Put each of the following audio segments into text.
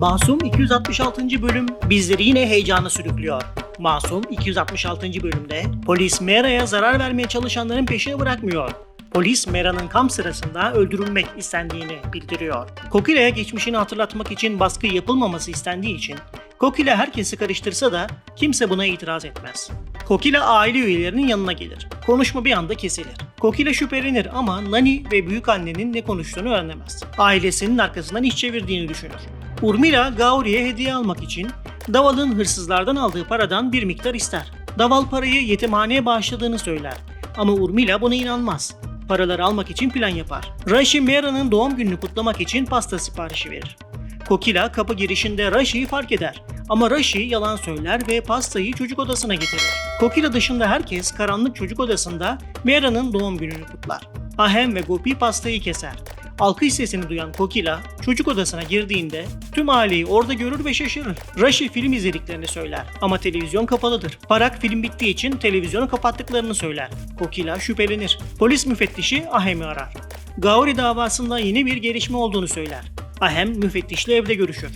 Masum 266. bölüm bizleri yine heyecana sürüklüyor. Masum 266. bölümde polis Mera'ya zarar vermeye çalışanların peşini bırakmıyor. Polis Mera'nın kamp sırasında öldürülmek istendiğini bildiriyor. Kokila'ya geçmişini hatırlatmak için baskı yapılmaması istendiği için Kokila herkesi karıştırsa da kimse buna itiraz etmez. Kokila aile üyelerinin yanına gelir. Konuşma bir anda kesilir. Kokila şüphelenir ama Nani ve büyük annenin ne konuştuğunu öğrenemez. Ailesinin arkasından iş çevirdiğini düşünür. Urmila Gauri'ye hediye almak için Daval'ın hırsızlardan aldığı paradan bir miktar ister. Daval parayı yetimhaneye bağışladığını söyler ama Urmila buna inanmaz. Paraları almak için plan yapar. Rashi Mera'nın doğum gününü kutlamak için pasta siparişi verir. Kokila kapı girişinde Rashi'yi fark eder. Ama Rashi yalan söyler ve pastayı çocuk odasına getirir. Kokila dışında herkes karanlık çocuk odasında Mera'nın doğum gününü kutlar. Ahem ve Gopi pastayı keser. Alkış sesini duyan Kokila çocuk odasına girdiğinde tüm aileyi orada görür ve şaşırır. Rashi film izlediklerini söyler ama televizyon kapalıdır. Parak film bittiği için televizyonu kapattıklarını söyler. Kokila şüphelenir. Polis müfettişi Ahem'i arar. Gauri davasında yeni bir gelişme olduğunu söyler. Ahem müfettişle evde görüşür.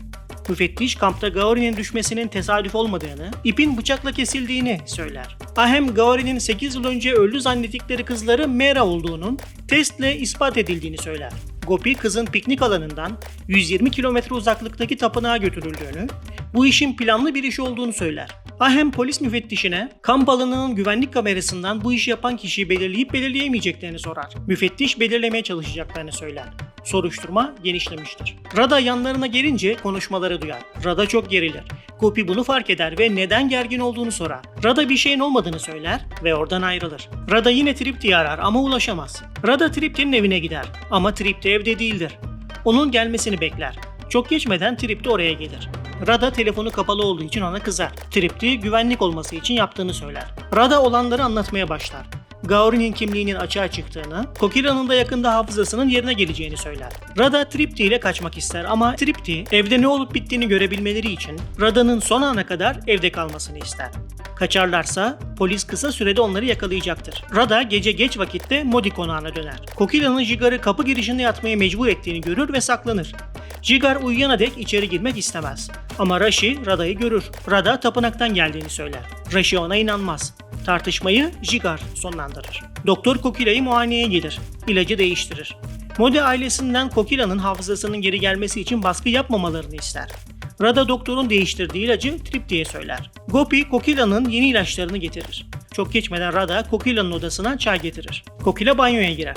Müfettiş kampta Gauri'nin düşmesinin tesadüf olmadığını, ipin bıçakla kesildiğini söyler. Ahem Gauri'nin 8 yıl önce öldü zannettikleri kızları Mera olduğunun testle ispat edildiğini söyler. Gopi kızın piknik alanından 120 kilometre uzaklıktaki tapınağa götürüldüğünü, bu işin planlı bir iş olduğunu söyler. Ahem polis müfettişine kamp alanının güvenlik kamerasından bu işi yapan kişiyi belirleyip belirleyemeyeceklerini sorar. Müfettiş belirlemeye çalışacaklarını söyler. Soruşturma genişlemiştir. Rada yanlarına gelince konuşmaları duyar. Rada çok gerilir. Gopi bunu fark eder ve neden gergin olduğunu sorar. Rada bir şeyin olmadığını söyler ve oradan ayrılır. Rada yine Tripti'yi arar ama ulaşamaz. Rada Tripti'nin evine gider ama Tripti evde değildir. Onun gelmesini bekler. Çok geçmeden Tripti oraya gelir. Rada telefonu kapalı olduğu için ona kızar. Tripti güvenlik olması için yaptığını söyler. Rada olanları anlatmaya başlar. Gauri'nin kimliğinin açığa çıktığını, Kokira'nın da yakında hafızasının yerine geleceğini söyler. Rada Tripti ile kaçmak ister ama Tripti evde ne olup bittiğini görebilmeleri için Rada'nın son ana kadar evde kalmasını ister. Kaçarlarsa polis kısa sürede onları yakalayacaktır. Rada gece geç vakitte Modi konağına döner. Kokila'nın Jigar'ı kapı girişinde yatmaya mecbur ettiğini görür ve saklanır. Jigar uyuyana dek içeri girmek istemez. Ama Rashi Rada'yı görür. Rada tapınaktan geldiğini söyler. Rashi ona inanmaz. Tartışmayı Jigar sonlandırır. Doktor Kokila'yı muayeneye gelir. İlacı değiştirir. Modi ailesinden Kokila'nın hafızasının geri gelmesi için baskı yapmamalarını ister. Rada doktorun değiştirdiği ilacı Trip diye söyler. Gopi Kokila'nın yeni ilaçlarını getirir. Çok geçmeden Rada Kokila'nın odasına çay getirir. Kokila banyoya girer.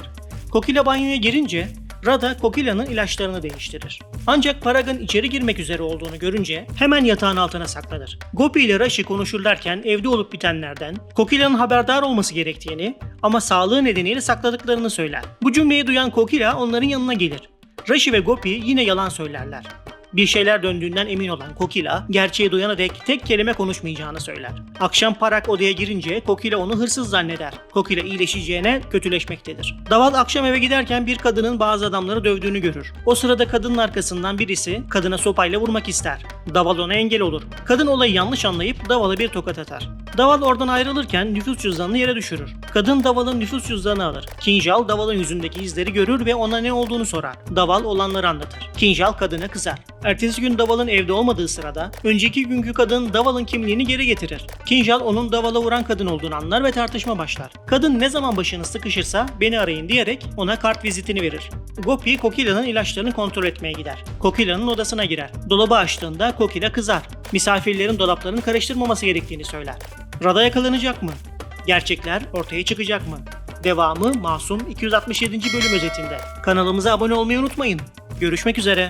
Kokila banyoya girince Rada Kokila'nın ilaçlarını değiştirir. Ancak Paragon içeri girmek üzere olduğunu görünce hemen yatağın altına saklanır. Gopi ile Rashi konuşurlarken evde olup bitenlerden, Kokila'nın haberdar olması gerektiğini ama sağlığı nedeniyle sakladıklarını söyler. Bu cümleyi duyan Kokila onların yanına gelir. Rashi ve Gopi yine yalan söylerler. Bir şeyler döndüğünden emin olan Kokila, gerçeği duyana dek tek kelime konuşmayacağını söyler. Akşam Parak odaya girince Kokila onu hırsız zanneder. Kokila iyileşeceğine kötüleşmektedir. Daval akşam eve giderken bir kadının bazı adamları dövdüğünü görür. O sırada kadının arkasından birisi kadına sopayla vurmak ister. Daval ona engel olur. Kadın olayı yanlış anlayıp Daval'a bir tokat atar. Daval oradan ayrılırken nüfus cüzdanını yere düşürür. Kadın Daval'ın nüfus cüzdanını alır. Kinjal Daval'ın yüzündeki izleri görür ve ona ne olduğunu sorar. Daval olanları anlatır. Kinjal kadına kızar. Ertesi gün Daval'ın evde olmadığı sırada önceki günkü kadın Daval'ın kimliğini geri getirir. Kinjal onun Daval'a vuran kadın olduğunu anlar ve tartışma başlar. Kadın ne zaman başınız sıkışırsa beni arayın diyerek ona kart vizitini verir. Gopi Kokila'nın ilaçlarını kontrol etmeye gider. Kokila'nın odasına girer. Dolabı açtığında Kokila kızar. Misafirlerin dolaplarını karıştırmaması gerektiğini söyler. Rada yakalanacak mı? Gerçekler ortaya çıkacak mı? Devamı Masum 267. bölüm özetinde. Kanalımıza abone olmayı unutmayın. Görüşmek üzere.